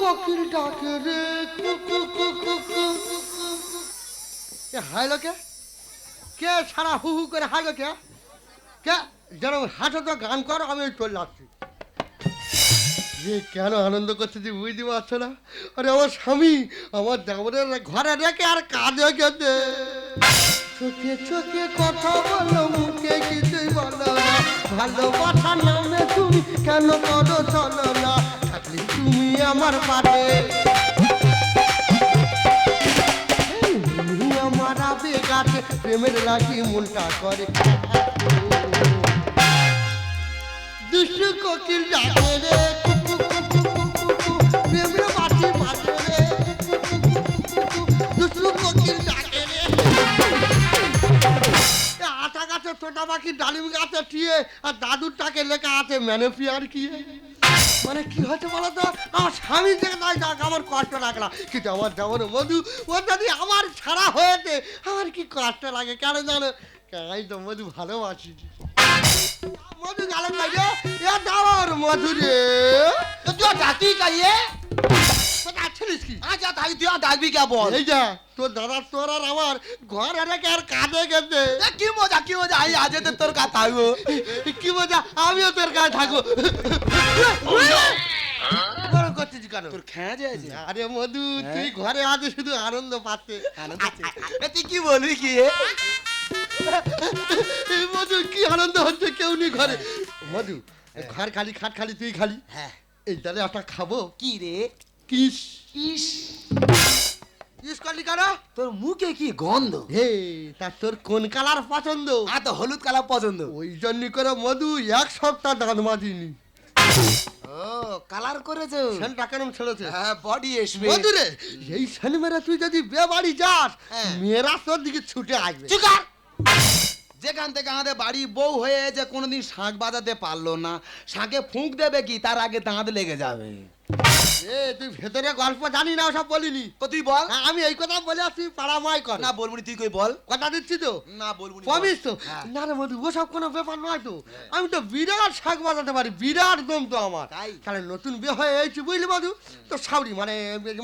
কোকিল ডাকে রে হাইলো কে? কে সারা হু হু করে হাইলো কে? কে? যেন হাঁটো তো গান কর, আমি চলে আসছি। যে কেন আনন্দ করছে যে বুঝতে পারছ না? আরে আমার স্বামী, আমার দেবরের ঘরে রেখে আর কাজে গেছে চোখে চোখে কথা বলো, মুখে কিছুই বলো না। ভালোবাসার নামে তুমি কেন করো চলো না? তুমি আমার পাশে তুমি আমার আবেগ আছে প্রেমের লাগি মনটা করে দুষ্টু কোকিল ডাকে রে কুকু কুকু কুকু কু। প্রেমের বাটি বাজে রে কুকু কুকু কুকু কু। দুষ্টু কোকিল ডাকে রে এ আটা গাছে ছোটা পাখি ডালিম গাছে টিয়ে আর দাদুরটাকে লেখা আছে ম্যানোফিয়ার কি মানে কি হচ্ছে বলো তো? আমার স্বামীর থেকে তাই যাক আমার কষ্ট লাগলা। কিন্তু আমার যেমন মধু ও যদি আমার ছাড়া হয়েছে আমার কি কষ্ট লাগে? কেন জানো? আমি তো মধু ভালোবাসি। মধু গালে পাইলে এ দাওয়ার মধু রে। তো ডাকি কাইয়ে কি? আচ্ছা তাই তুই আর ডাকবি কে বল? এই যা তোর দাদা তোর আর আমার ঘরে আর কাজে গেছে। কি মজা কি মজা? আই আজ তোর কথা থাকব। কি মজা? আমিও তোর কাছে থাকব। করছিস কেন? তোর খেয়ে আরে মধু তুই ঘরে শুধু আনন্দ পাচ্ছে। তুই কি বলবি কি মধু কি আনন্দ হচ্ছে কেউ নেই ঘরে? মধু ঘর খালি খাট খালি তুই খালি? হ্যাঁ। এই তাহলে একটা খাব। কি রে? কিস করলি কেন? তোর মুখে কি গন্ধ? হে তা তোর কোন কালার পছন্দ? আর তো হলুদ কালার পছন্দ। ওই জন্য করে মধু এক সপ্তাহ দাঁত মাজিনি। কালার করেছ। সেনটা কেমন ছেড়েছে। হ্যাঁ বডি আসবে বন্ধুরে এই শনিবারে তুই যদি বে বাড়ি যাস হ্যাঁ। মেয়েরা তোর দিকে ছুটে আসবে। চুকার! যেখান থেকে আমাদের বাড়ি বউ হয়ে যে কোনোদিন শাঁখ বাজাতে পারল না। শাঁখে ফুঁক দেবে কি তার আগে দাঁত লেগে যাবে। এ তুই ভেতরে গল্প জানি না সব বলিনি। তো তুই বল। হ্যাঁ, আমি এই কথা বলে আসছি কর না বলবি তুই কই বল। কথা দিচ্ছি তো? না বলবি প্রমিস তো? হ্যাঁ। না রে মধু ওসব কোনো ব্যাপার নয় তো। আমি তো বিরাট শাক বাজাতে পারি বিরাট দম তো আমার। তাহলে নতুন বিয়ে হয়ে এইছি বুঝলি মধু? তো সাউরি মানে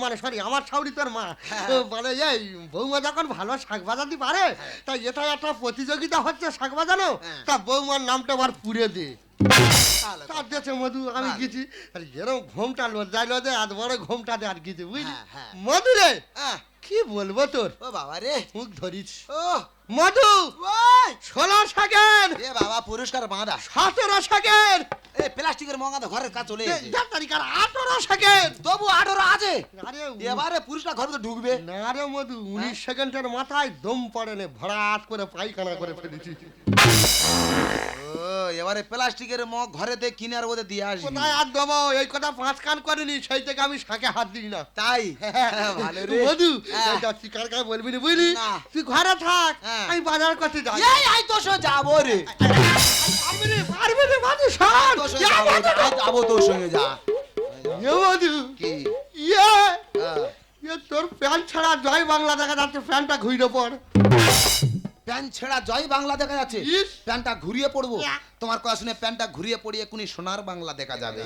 মানে সরি আমার সাউরি তোর মা। হ্যাঁ। মানে এই বৌমা যখন ভালো শাক বাজাতে পারে তাই এটা একটা প্রতিযোগিতা হচ্ছে শাক বাজানো। হ্যাঁ। তা বৌমার নামটা আমার পুড়ে দে। তার দেশে মধু আমি গেছি। এরকম ঘোমটা লজ্জায় লজ্জায় আজ বড় ঘোমটা দে আর গেছি বুঝলি? হ্যাঁ, হ্যাঁ। মধু রে কি বলব তোর? ও বাবা রে। মুখ ধরিস। ও। মধু ষোলো সেকেন্ড এ বাবা পুরস্কার বাঁধা। সতেরো সেকেন্ড এ প্লাস্টিকের মগা তো ঘরের কাজ চলে এসেছে তারিখার আঠারো সেকেন্ড তবু আরে এবারে পুরুষটা ঘরে তো ঢুকবে। না রে মধু উনিশ সেকেন্ডের মাথায় দম পড়ে নে ভরাট করে পায়খানা করে ফেলেছি এবারে প্লাস্টিকের মগ ঘরেতে কিনে আর ওদের দিয়ে আসবি। কোথায় আর দেবো এই কথা পাঁচ কান করিনি সেই থেকে আমি শাকে হাত দিই না। তাই? হ্যাঁ, ভালো রে। মধু হ্যাঁ। তুই কার বলবি না বুঝলি? তুই ঘরে থাক হ্যাঁ। আমি বাজার করতে যাই। এই আই তো সঙ্গে যাব রে। পারবি রে পারবি রে মধু সর যাব তোর সঙ্গে যা। কি ইয়ে হ্যাঁ। তোর প্যান্ট ছাড়া জয় বাংলা দেখা যাচ্ছে ফ্যানটা ঘুরে পড় প্যান্ট ছেঁড়া জয় বাংলা দেখা যাচ্ছে। প্যান্টটা ঘুরিয়ে পড়ব। তোমার কথা শুনে প্যান্টটা ঘুরিয়ে পড়িয়ে কোনি সোনার বাংলা দেখা যাবে।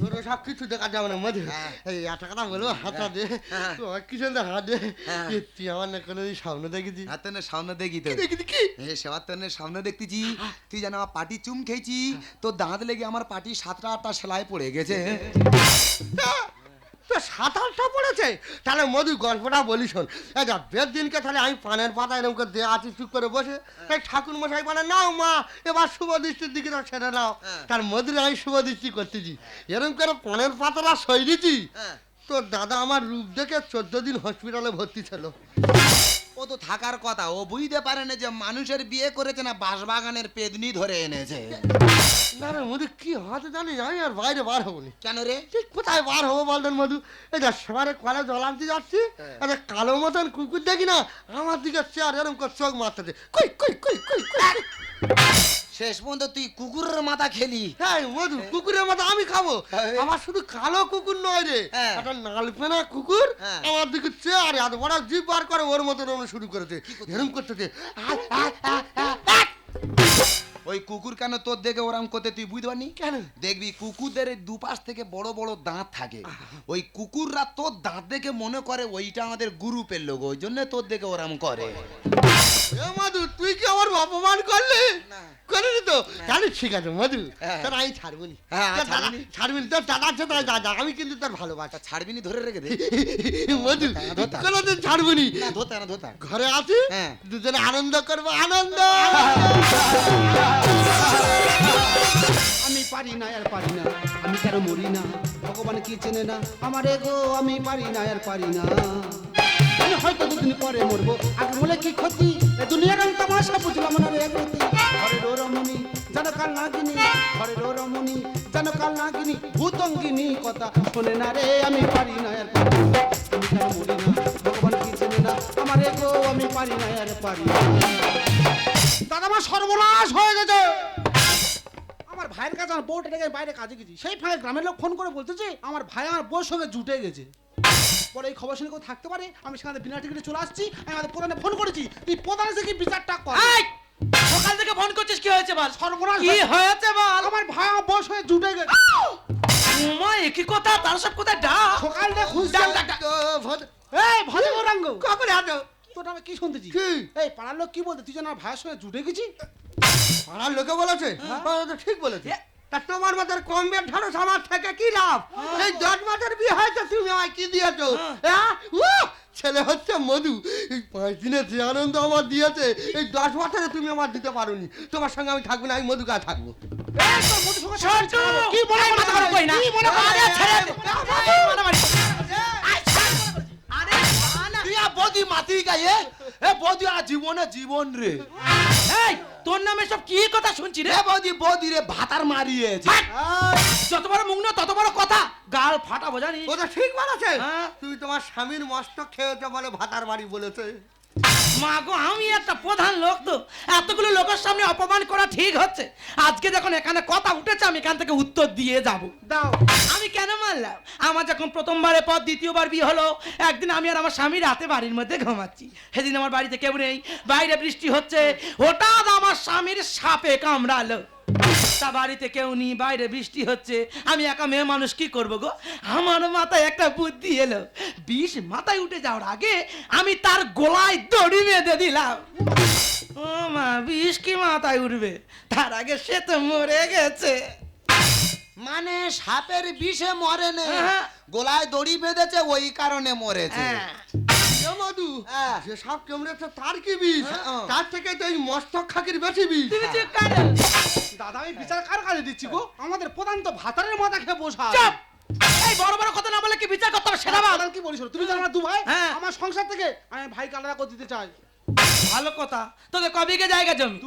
তোর সব কিছু দেখা যাবে না মধু হ্যাঁ। এই একটা কথা বলব দে। হ্যাঁ। তোমার কি সুন্দর হাত দে? হ্যাঁ। তুই আমার না কোনো স্বপ্ন দেখেছি হাতে নে সামনে দেখি তো। দেখেছি কি? এ সেবার তো সামনে দেখতেছি। তুই জানো আমার পাটি চুম খেয়েছি তোর দাঁত লেগে আমার পাটি সাতটা আটটা সেলাই পড়ে গেছে। তো সাত আটটা পড়েছে? তাহলে মধু গল্পটা বলি শোন। যা বের দিনকে তাহলে আমি পানের পাতা এরকম করে দিয়ে আছি চুপ করে বসে। তাই ঠাকুর মশাই বলে নাও মা এবার শুভ দৃষ্টির দিকে তো ছেড়ে নাও। হ্যাঁ। তার মধুর আমি শুভ দৃষ্টি করতেছি। এরকম করে পানের পাতাটা সই দিচ্ছি হ্যাঁ। তোর দাদা আমার রূপ দেখে চোদ্দ দিন হসপিটালে ভর্তি ছিল। ও তো থাকার কথা। ও বুঝতে পারে না যে মানুষের বিয়ে করেছে না বাঁশবাগানের পেদনি ধরে এনেছে। না না মধু কি হতে জানি আমি আর বাইরে বার হব না কেন রে? ঠিক কোথায় বার হব বলতেন মধু? এই যা সেবারে কলে জল আনতে যাচ্ছি হ্যাঁ। আরে কালো মতন কুকুর দেখি না আমার দিকে চেয়ার এরকম করে চোখ মারতেছে। কই কই কই কই কই শেষ পর্যন্ত তুই কুকুরের মাথা খেলি। হ্যাঁ মধু কুকুরের মাথা আমি খাব। হ্যাঁ। আমার শুধু কালো কুকুর নয় রে। হ্যাঁ। একটা নালপেনা কুকুর হ্যাঁ। আমার দিকে চেয়ে আর এত বড় জিভ বার করে ওর মতো শুরু করেছে। এরম করতেছে। ওই কুকুর কেন তোর দেখে ওরাম করতে তুই বুঝতে পারনি কেন? দেখবি কুকুরদের দুপাশ থেকে বড় বড় দাঁত থাকে ওই কুকুররা তোর দাঁত দেখে মনে করে ওইটা আমাদের গ্রুপের লোক ওই জন্য তোর দেখে ওরাম করে মাধু তুই কি আমার অপমান করলি না। তাহলে ঠিক আছে মধু। তোর আমি ছাড়বি নি? ছাড়বি তোর দাদা আছে তোর দাদা আমি কিন্তু তোর ভালোবাসা ছাড়বি নি ধরে রেখে দে মধু কোনোদিন ছাড়বনি না ধরতা না ধরতা ঘরে আছি। দুজনে আনন্দ করব আনন্দ আমি পারি না আর পারি না আমি কেন মরি না ভগবান কি চেনে না আমার এগো আমি পারি না আর পারি না আমি হয়তো দুদিন পরে মরবো আগে বলে কি ক্ষতি এ দুনিয়ার আমি তামাশা বুঝলাম না নাগিনী, ঘরের রমণী যেন নাগিনী, ভূতঙ্গিনী কথা শোনে না রে, আমি পারি না আর পারি না? ভগবান কি চেনে না? আমার এগো আমি পারি না আর পারি দাদা, আমার সর্বনাশ হয়ে গেছে। আমার ভাইয়ের কাছে আমার বউটা ডেকে বাইরে কাজে গেছি। সেই ফাঁকে গ্রামের লোক ফোন করে বলতেছে, আমার ভাই আমার বউর সঙ্গে জুটে গেছে। পরে এই খবর শুনে কেউ থাকতে পারে? আমি সেখানে বিনা টিকিটে চলে আসছি, আমি আমাদের প্রধানে ফোন করেছি। তুই প্রধান এসে কি বিচারটা কর! সকাল থেকে ফোন করছিস কি হয়েছে বল? সর্বনাশ কি হয়েছে। বল? আমার ভাই বউর সঙ্গে জুটে গেছে। উমা একই কথা? তার সব কথা ডাক? সকালটা খুঁজছে। ডাক, ডাক, ডাক। এই ভজে গৌরাঙ্গ কখন আছো তোটা আমি কি শুনতেছি? কি? এই পাড়ার লোক কি বলতে তুই যেন আমার ভাইয়ের সঙ্গে জুটে গেছি পাড়ার লোকে বলেছে? হ্যাঁ। ঠিক বলেছে। তা তোমার মাথার কম বের ঢাড়স আমার থেকে কি লাভ? এই দশ মাসের বিয়ে হয়েছে তুমি আমায় কি দিয়েছ? হ্যাঁ। ছেলে হচ্ছে মধু এই পাঁচ দিনের যে আনন্দ আমার দিয়েছে এই দশ বছরে তুমি আমার দিতে পারোনি তোমার সঙ্গে আমি থাকব না আমি মধু গায়ে থাকব এই তোর মধ্যে সঙ্গে সন্টু! কি মনে মাথা খারাপ করি না। কি মনে আরে ছেড়ে দে। মারামারি। আরে না, না। তুই আর মাতি গায়ে এ বদি আর জীবনে জীবন রে এই, তোর নামে সব কি কথা শুনছি রে? বৌদি বৌদি রে ভাতার মারিয়েছে। যত বড় মুখ না তত বড় কথা। গাল ফাটা বোঝানি ওটা ঠিক বলেছে। হ্যাঁ। তুমি তোমার স্বামীর মস্তক খেয়েছে বলে ভাতার বাড়ি বলেছে। মা গো আমি একটা প্রধান লোক তো। এতগুলো লোকের সামনে অপমান করা ঠিক হচ্ছে। আজকে যখন এখানে কথা উঠেছে আমি এখান থেকে উত্তর দিয়ে যাব। দাও। আমি কেন মানলাম আমার যখন প্রথমবারের পর দ্বিতীয়বার বিয়ে হলো একদিন আমি আর আমার স্বামী রাতে বাড়ির মধ্যে ঘুমাচ্ছি। সেদিন আমার বাড়িতে কেউ নেই। বাইরে বৃষ্টি হচ্ছে। হঠাৎ আমার স্বামীর সাপে কামড়ালো। তা বাড়িতে কেউ নেই বাইরে বৃষ্টি হচ্ছে। আমি একা মেয়ে মানুষ কি করব গো? আমার মাথায় একটা বুদ্ধি এলো। বিষ মাথায় উঠে যাওয়ার আগে আমি তার গোলায় দড়ি বেঁধে দিলাম। ও মা বিষ কি মাথায় উঠবে? তার আগে সে তো মরে গেছে। মানে সাপের বিষে মরে নে হ্যাঁ। গোলায় দড়ি বেঁধেছে ওই কারণে মরেছে। হ্যাঁ। মধু হ্যাঁ। যে সাপ কামড়েছে তার কি বিষ? হ্যাঁ। তার থেকে তো এই মস্তক খাকির বেশি বিষ। দাদা আমি বিচার কার কাছে দিচ্ছি গো? আমাদের প্রধান তো ভাতারের মাথা খেয়ে বসা চুপ! এই বড় বড় কথা না বলে কি বিচার করতে হবে সেটা বল কি বলিস তুমি জানো না দু ভাই হ্যাঁ। আমার সংসার থেকে আমি ভাইকে আলাদা করে দিতে চাই। ভালো কথা। তোদের ক বিঘে জায়গা জমি?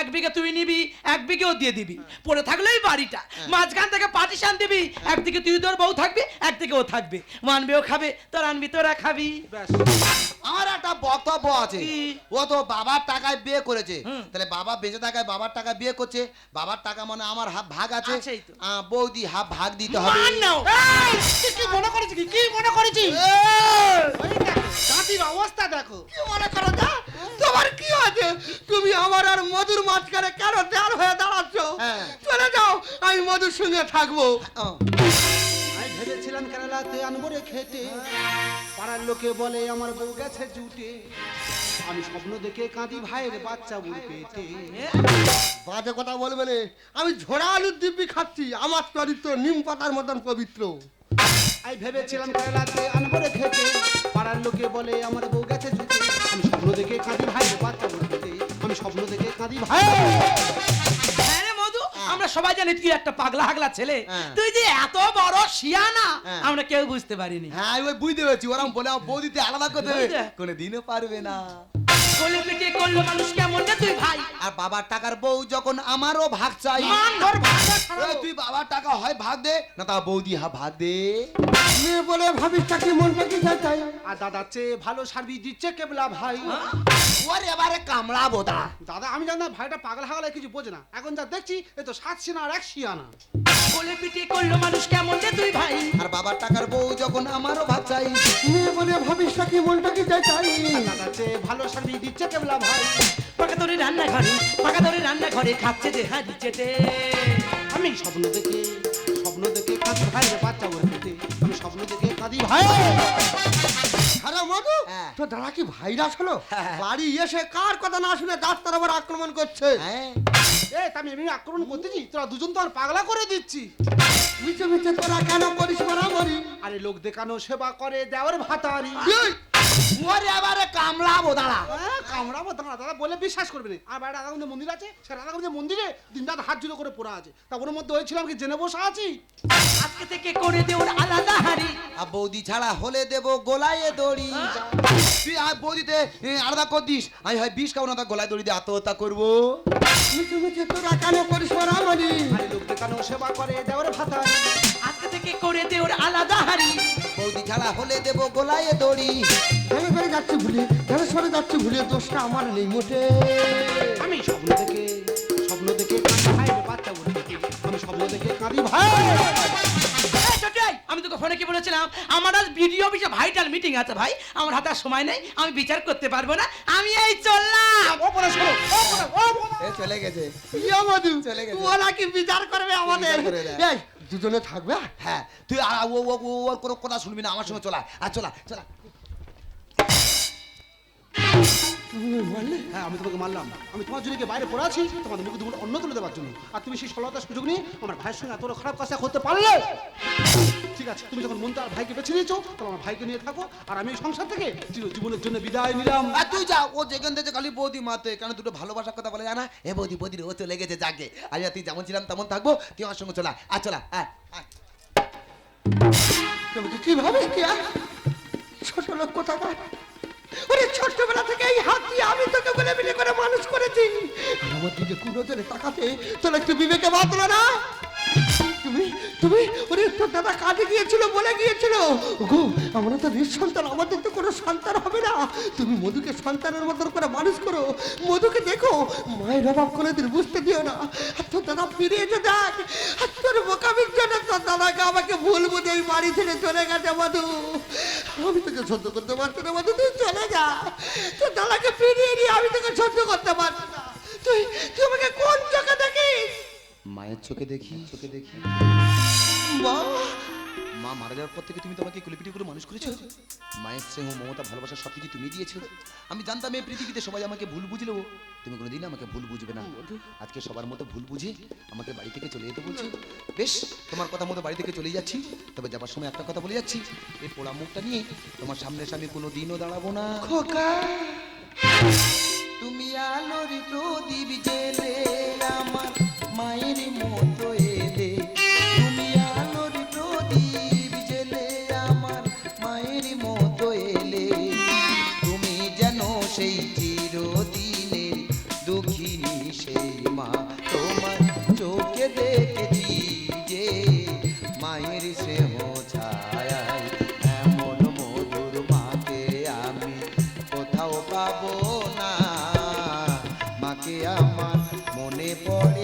এক বিঘে তুই নিবি এক বিঘেও দিয়ে দিবি। পড়ে থাকলে এই বাড়িটা মাঝখান থেকে পার্টিশন দিবি। একদিকে তুই তোর বউ থাকবি একদিকে ও থাকবে। মানবেও খাবে তোর আনবি তোরা খাবি। আমার একটা বক্তব্য আছে। ও তো বাবার টাকায় বিয়ে করেছে। তাহলে বাবা বেঁচে থাকায় বাবার টাকা বিয়ে করছে। বাবার টাকা মানে আমার হাফ ভাগ আছে। বৌদি হাফ ভাগ দিতে হবে। কি মনে করেছি কি? মনে করেছি জাতির অবস্থা দেখো। কি মনে করো তোমার কি আছে? তুমি আমার আর মধুর মাঝখানে কেন দেয়াল হয়ে দাঁড়াচ্ছ? হ্যাঁ। চলে যাও আমি মধুর সঙ্গে থাকব। আমি ভেবেছিলাম কেরালাতে রে খেটে পাড়ার লোকে বলে আমার বউ গেছে জুটে। আমি স্বপ্ন দেখে কাঁদি ভাইয়ের বাচ্চা বুড়ি পেটে। বাজে কথা বলবে না। আমি ঝোড়া আলুর দিব্যি খাচ্ছি আমার চরিত্র নিম পাতার মতন পবিত্র। আমি ভেবেছিলাম কেরালাতে আনব রে খেটে পাড়ার লোকে বলে আমার বউ স্বপ্ন ভাই। হ্যাঁ। রে আমরা সবাই জানি তুই একটা পাগলা হাগলা ছেলে। হ্যাঁ। তুই যে এত বড় শিয়ানা হ্যাঁ। আমরা কেউ বুঝতে পারিনি। হ্যাঁ ওই বুঝতে পেরেছি। ওরা বলে বৌদিতে আলাদা করতে হবে। কোনো দিনও পারবে না। কোলে পিটিয়ে করল মানুষ কেমন রে তুই ভাই? আর বাবার টাকার বউ যখন আমারও ভাগ চাই মান তোর ভাষা ওই তুই বাবার টাকা হয় ভাগ দে না তা বৌদি হা ভাগ দে। মেয়ে বলে ভাবিস চাকরি মনটা কি চাই আর দাদার চেয়ে ভালো সার্ভিস দিচ্ছে কেবলা ভাই। ওর এবারে কামড়া বোদা। দাদা আমি জানি না ভাইটা পাগল হাগলা কিছু বোঝে না। এখন যা দেখছি এ তো সাত সিনা আর এক কোলে পিটিয়ে করল মানুষ কেমন রে তুই ভাই? আর বাবার টাকার বউ যখন আমারও ভাগ চাই। মেয়ে বলে ভাবিস চাকরি মনটা কি চাই আর দাদার চেয়ে ভালো সার্ভিস দিচ্ছে কেবলা ভাই। পাকা রান্না ঘরে পাকা তোরে রান্নাঘরে খাচ্ছে যে চেটে। আমি স্বপ্ন দেখে স্বপ্ন দেখে কাঁদি ভাই রে বাচ্চা ওর পেটে। আমি স্বপ্ন দেখে কাঁদি ভাই মধু হ্যাঁ। তো কি ভাইরাস হলো? হ্যাঁ। বাড়ি এসে কার কথা না শুনে ডাক্তার আবার আক্রমণ করছে? হ্যাঁ। এ আমি এমনি আক্রমণ করতেছি? তোরা দুজন তো আর পাগলা করে দিচ্ছি। মিছে মিছে তোরা কেন করিস মারামারি? আরে লোক দেখানো সেবা করে দেওয়ার ভাতারি। আবারে কামলাবো দাঁড়া হ্যাঁ, কামড়াবো দাঁড়া দাদা বলে বিশ্বাস করবে না। আর বাইরে মন্দির আছে সে মন্দিরে দিন রাত হাত জুড়ে করে পড়া আছে। তা ওর মধ্যে হয়েছিলাম কি জেনে বসে আছি? আজকে থেকে করে দে ওর আলাদা হাঁড়ি। আর বৌদি ছাড়া হলে দেব গোলায় দড়ি। তুই আর বৌদিতে আলাদা কর দিস। আমি হয় বিষ খাব না তা গলায় দড়ি দিয়ে আত্মহত্যা করব। মিছে মিছে তোরা কেন করিস মারামারি আরে লোক দেখানো সেবা করে দেওয়ার ভাতারি আজকে থেকে করে দে ওর আলাদা হাঁড়ি। বৌদি ছাড়া হলে দেব গোলায় দড়ি। কেন করে যাচ্ছি ভুলে কেন সরে যাচ্ছি ভুলে দোষটা আমার নেই মোটে। আমি স্বপ্ন দেখে স্বপ্ন দেখে কাঁদি ভাই রে বাচ্চা ওর পেটে আমি স্বপ্ন দেখে কাঁদি ভাই। আমি তোকে ফোনে কি বলেছিলাম? আমার আজ ভিডিও অফিসে ভাইটাল মিটিং আছে ভাই। আমার হাতে সময় নেই আমি বিচার করতে পারব না। আমি এই চললাম। ওপরে সরো ওপরে ওপরে চলে গেছে। ইয়া মধু চলে গেছে। ওরা কি বিচার করবে আমাদের? দুজনে থাকবে? হ্যাঁ। তুই আর ও ও ও ওর কোনো কথা শুনবি না। আমার সঙ্গে চলা আর চলা চলা তুমি হ্যাঁ আমি তোমাকে মানলাম আমি তোমার জন্য বাইরে পড়ে আছি? তোমাদের মুখে অন্য তুলে দেওয়ার জন্য। আর তুমি সেই সরলতার সুযোগ নিয়ে আমার ভাইয়ের সঙ্গে এত খারাপ কাজটা করতে পারলে? ঠিক আছে তুমি যখন মনটা আর ভাইকে বেছে নিয়েছো তখন আমার ভাইকে নিয়ে থাকো। আর আমি সংসার থেকে জীবনের জন্য বিদায় নিলাম। আর তুই যা ও যেখান থেকে খালি বৌদি মাতে কেন দুটো ভালোবাসার কথা বলে জানা? এ বৌদি বৌদি রে, ও চলে গেছে যাকে। আজ তুই যেমন ছিলাম তেমন থাকব তুই আমার সঙ্গে চলা। আর চলা আয়। তুমি কি? ছোট লোক কোথাকার? ওরে ছোটবেলা থেকে এই হাত দিয়ে আমি তোকে বলে মিলে করে মানুষ করেছি। আমার দিকে কুড়ো ধরে তাকাতে তোর একটু বিবেকে বাঁধলো না? তুমি তুমি, ওরে তোর দাদা কাজে গিয়েছিল, বলে গিয়েছিল। গো, আমরা তো নিঃসন্তান, আমাদের তো কোনো সন্তান হবে না। তুমি মধুকে সন্তানের মতন করে মানুষ করো। মধুকে দেখো, মায়ের অভাব কোনোদিন বুঝতে দিও না। আর তোর দাদা ফিরে এসে দেখ, আর তোর বোকামির জন্য তোর দাদাকে আমাকে ভুল বুঝে এই বাড়ি থেকে চলে গেছে, মধু। আমি তোকে সহ্য করতে পারছি না, মধু, তুই চলে যা। তোর দাদাকে ফিরিয়ে নিয়ে আমি তোকে সহ্য করতে পারছি না। তুই তুই আমাকে কোন চোখে দেখিস? মায়ের চোখে দেখি। চোখে দেখি। মা! মা মারা যাওয়ার পর থেকে তুমি তোমাকে কুলিপিটি করে মানুষ করেছ? মায়ের স্নেহ মমতা ভালোবাসা সব কিছু তুমি দিয়েছ। আমি জানতাম এই পৃথিবীতে সবাই আমাকে ভুল বুঝলেও তুমি কোনোদিন আমাকে ভুল বুঝবে না। আজকে সবার মতো ভুল বুঝে আমাকে বাড়ি থেকে চলে যেতে বলছো? বেশ তোমার কথা মতো বাড়ি থেকে চলে যাচ্ছি। তবে যাবার সময় একটা কথা বলে যাচ্ছি। এই পোড়া মুখটা নিয়ে তোমার সামনে সামনে কোনো দিনও দাঁড়াবো না। খোকা! তুমি আলোর প্রদীপ জেলে আমার মায়ের পরে